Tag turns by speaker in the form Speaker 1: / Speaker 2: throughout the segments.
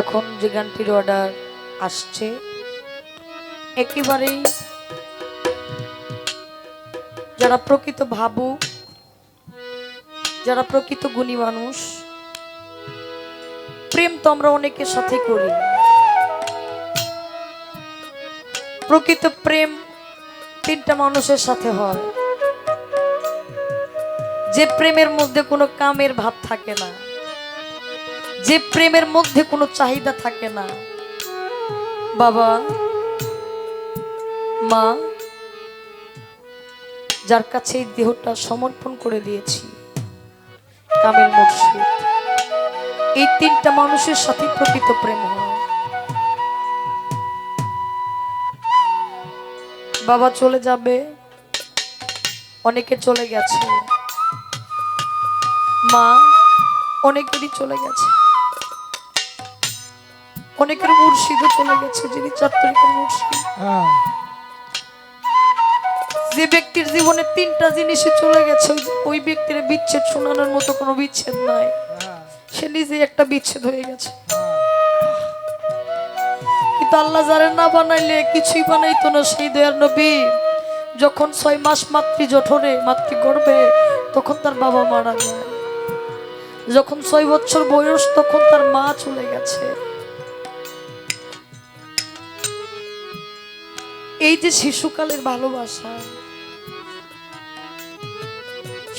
Speaker 1: এখন যে গানটির অর্ডার আসছে, একেবারেই যারা প্রকৃত ভাবু যারা প্রকৃত গুণী মানুষ, প্রেম তো আমরা অনেকের সাথে করি। প্রকৃত প্রেম তিনটা মানুষের সাথে হয়। যে প্রেমের মধ্যে কোনো কামের ভাব থাকে না। যে প্রেমের মধ্যে কোনো চাহিদা থাকে না। বাবা, মা, যার কাছে এই দেহটা সমর্পণ করে দিয়েছি কামের মুর্শিদ, এই তিনটা মানুষের সাথে প্রকৃত প্রেম হয়। বাবা চলে যাবে, অনেকে চলে গেছে। মা, অনেকেরই চলে গেছে। অনেকের মুর্শিদও চলে গেছে যিনি চার তারিখের মুর্শিদ।
Speaker 2: হ্যাঁ।
Speaker 1: যে ব্যক্তির জীবনে তিনটা জিনিসে চলে গেছে ওই- ব্যক্তির বিচ্ছেদ শোনানোর মতো কোনো বিচ্ছেদ নাই।
Speaker 2: হ্যাঁ।
Speaker 1: সে নিজে একটা বিচ্ছেদ হয়ে গেছে। কিন্তু আল্লাহ যারা না বানাইলে কিছুই বানাইতো না সেই দয়ার নবী। যখন ছয় মাস মাতৃ জঠরে মাতৃ গর্ভে তখন তার বাবা মারা যায় যখন ছয় বছর বয়স তখন তার মা চলে গেছে। এই যে শিশুকালের ভালোবাসা,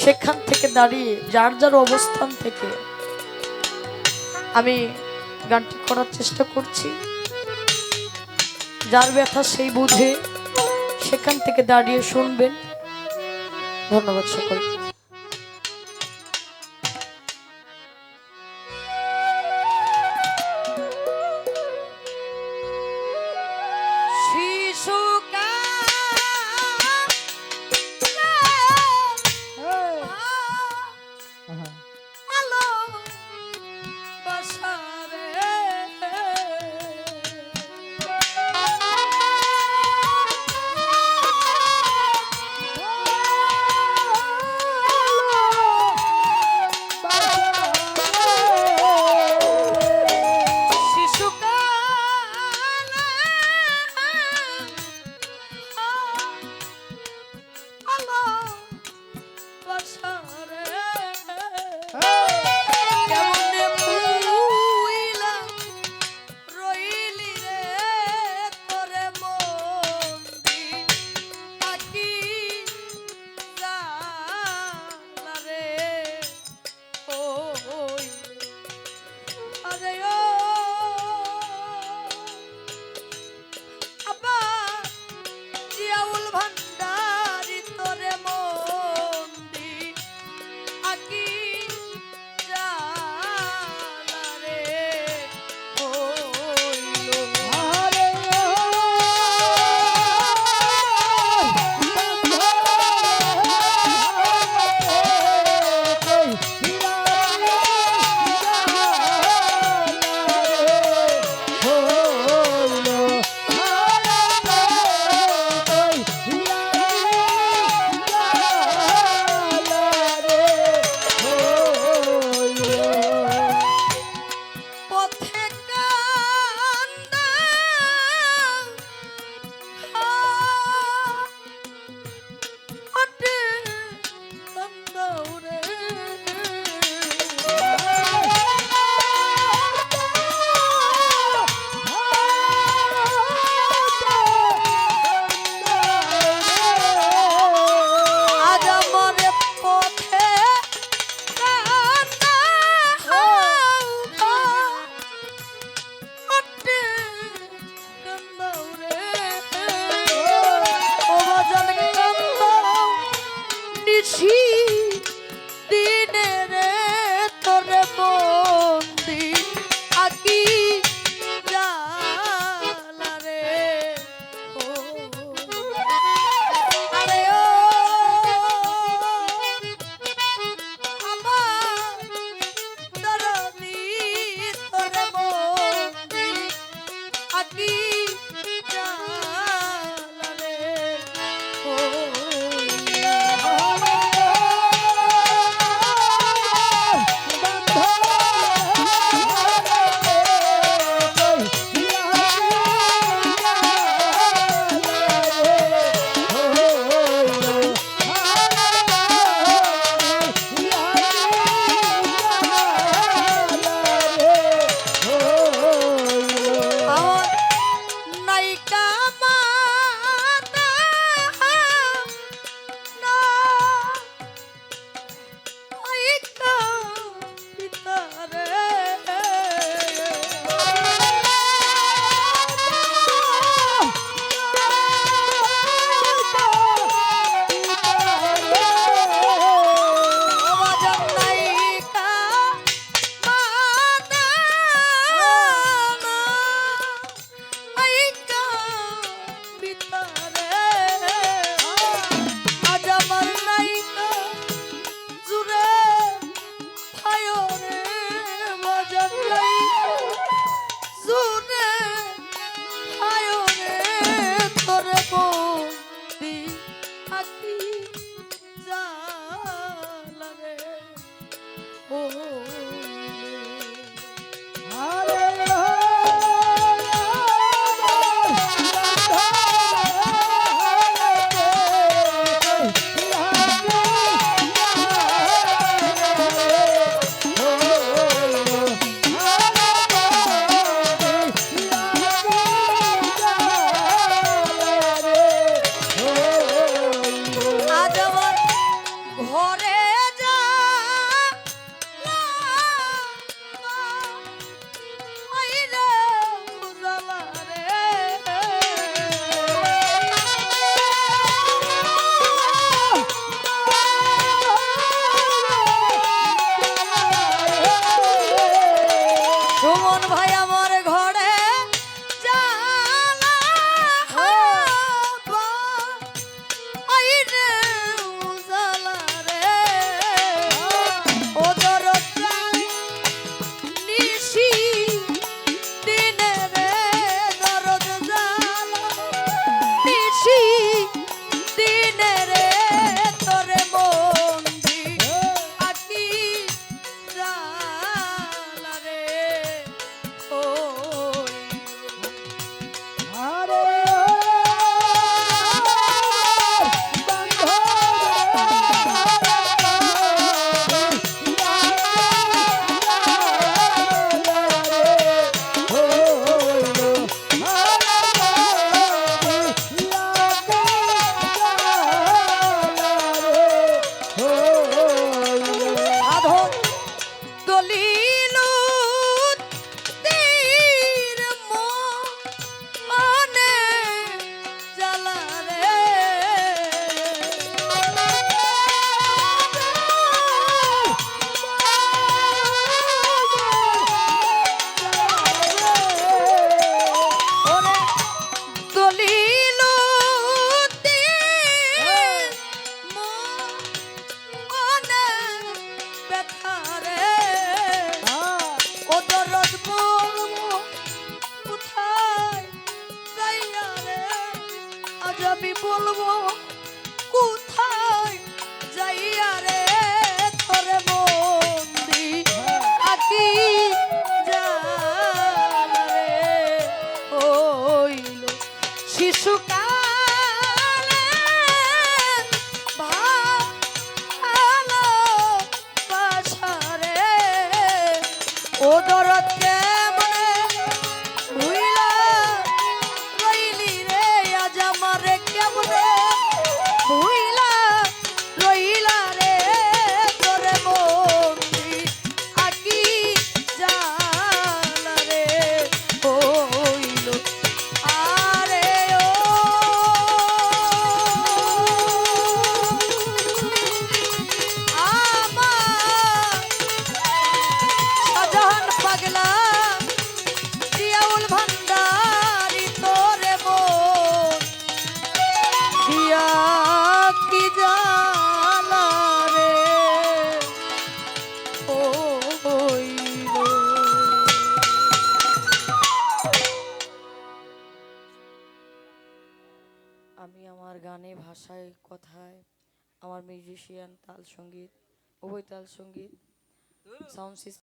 Speaker 1: সেখান থেকে দাঁড়িয়ে, যার যার অবস্থান থেকে আমি গানটি করার চেষ্টা করছি। যার ব্যথা সেই বুঝে সেখান থেকে দাঁড়িয়ে শুনবেন। ধন্যবাদ সকল Oh. তাল সংগীত উভয় তাল সংগীত সাউন্ড সিস্টেম